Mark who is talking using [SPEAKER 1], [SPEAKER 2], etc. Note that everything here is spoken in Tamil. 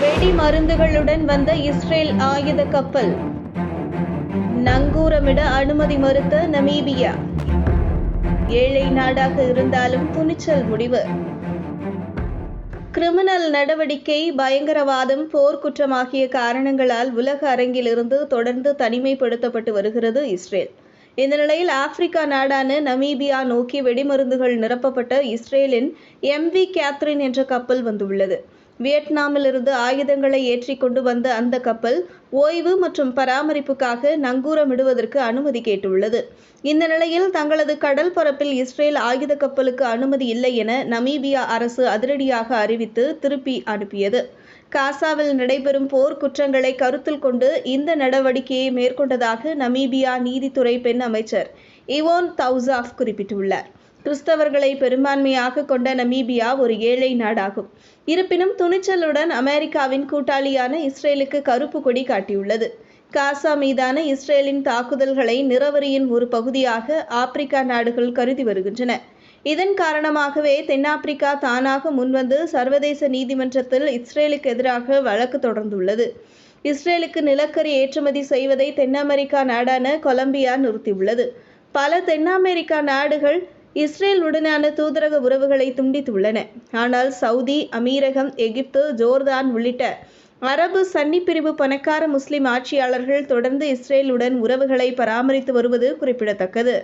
[SPEAKER 1] வெடி மருந்துகளுடன் வந்த இஸ்ரேல் ஆயுத கப்பல். நங்கூரமிட அனுமதி மறுத்த நமீபியா. ஏழை நாடாக இருந்தாலும் துணிச்சல் முடிவு. கிரிமினல் நடவடிக்கை பயங்கரவாதம் போர்க்குற்றம் ஆகிய காரணங்களால் உலக அரங்கிலிருந்து தொடர்ந்து தனிமைப்படுத்தப்பட்டு வருகிறது இஸ்ரேல். இந்த நிலையில் ஆப்பிரிக்கா நாடான நமீபியா நோக்கி வெடிமருந்துகள் நிரப்பப்பட்ட இஸ்ரேலின் எம்வி கேத்ரின் என்ற கப்பல் வந்துள்ளது. வியட்நாமிலிருந்து ஆயுதங்களை ஏற்றி கொண்டு வந்த அந்த கப்பல் ஓய்வு மற்றும் பராமரிப்புக்காக நங்கூரமிடுவதற்கு அனுமதி கேட்டுள்ளது. இந்த நிலையில் தங்களது கடல் பரப்பில் இஸ்ரேல் ஆயுத கப்பலுக்கு அனுமதி இல்லை என நமீபியா அரசு அதிரடியாக அறிவித்து திருப்பி அனுப்பியது. காசாவில் நடைபெறும் போர் குற்றங்களை கருத்தில் கொண்டு இந்த நடவடிக்கையை மேற்கொண்டதாக நமீபியா நீதித்துறை பெண் அமைச்சர் இவோன் தௌசாஃப் குறிப்பிட்டுள்ளார். கிறிஸ்தவர்களை பெரும்பான்மையாக கொண்ட நமீபியா ஒரு ஏழை நாடாகும். இருப்பினும் துணிச்சலுடன் அமெரிக்காவின் கூட்டாளியான இஸ்ரேலுக்கு கருப்பு கொடி காட்டியுள்ளது. காசா மீதான இஸ்ரேலின் தாக்குதல்களை நிறவரியின் ஒரு பகுதியாக ஆப்பிரிக்கா நாடுகள் கருதி வருகின்றன. இதன் காரணமாகவே தென்னாப்பிரிக்கா தானாக முன்வந்து சர்வதேச நீதிமன்றத்தில் இஸ்ரேலுக்கு எதிராக வழக்கு தொடர்ந்துள்ளது. இஸ்ரேலுக்கு நிலக்கரி ஏற்றுமதி செய்வதை தென் அமெரிக்கா நாடான கொலம்பியா நிறுத்தியுள்ளது. பல தென் அமெரிக்கா நாடுகள் இஸ்ரேலுடனான தூதரக உறவுகளை துண்டித்துள்ளன. ஆனால் சவுதி அமீரகம் எகிப்து ஜோர்தான் உள்ளிட்ட அரபு சன்னி பிரிவு பணக்கார முஸ்லிம் ஆட்சியாளர்கள் தொடர்ந்து இஸ்ரேலுடன் உறவுகளை பராமரித்து வருவது குறிப்பிடத்தக்கது.